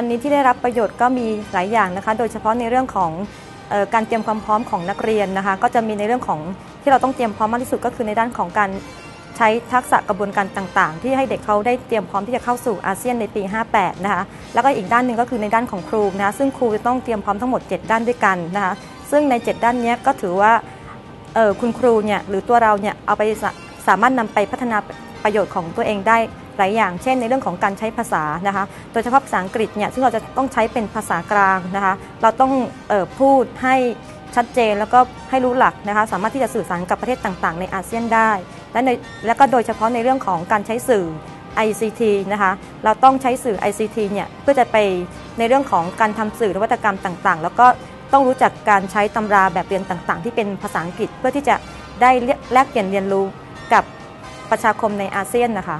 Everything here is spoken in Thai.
วันนี้ที่ได้รับประโยชน์ก็มีหลายอย่างนะคะ โดยเฉพาะในเรื่องของออการเตรียมความพร้อมของนักเรียนนะคะ ก็จะมีในเรื่องของที่เราต้องเตรียมพร้อมมากที่สุดก็คือในด้านของการใช้ทักษะกระบวนการต่าง ๆ ที่ให้เด็กเขาได้เตรียมพร้อมที่จะเข้าสู่อาเซียนในปี 58 นะคะ แล้วก็อีกด้านหนึ่งก็คือในด้านของครูนะคะซึ่งครูจะต้องเตรียมพร้อมทั้งหมด 7 ด้านด้วยกันนะคะซึ่งใน 7 ด้านนี้ก็ถือว่าคุณครูเนี่ยหรือตัวเราเนี่ยเอาไป สามารถนำไปพัฒนาประโยชน์ของตัวเองได้หลายอย่าง เช่นในเรื่องของการใช้ภาษานะคะ โดยเฉพาะภาษาอังกฤษเนี่ยซึ่งเราจะต้องใช้เป็นภาษากลางนะคะ เราต้องออพูดให้ชัดเจนแล้วก็ให้รู้หลักนะคะ สามารถที่จะสื่อสารกับประเทศต่างๆ ในอาเซียนได้ และในและก็โดยเฉพาะในเรื่องของการใช้สื่อ ICT นะคะ เราต้องใช้สื่อ ICT เนี่ยเพื่อจะไปในเรื่องของการทำสื่อนวัตกรรมต่างๆ แล้วก็ต้องรู้จักการใช้ตำราแบบเรียนต่างๆ ที่เป็นภาษาอังกฤษเพื่อที่จะได้แลกเปลี่ยนเรียนรู้ กับประชาคมในอาเซียนนะคะ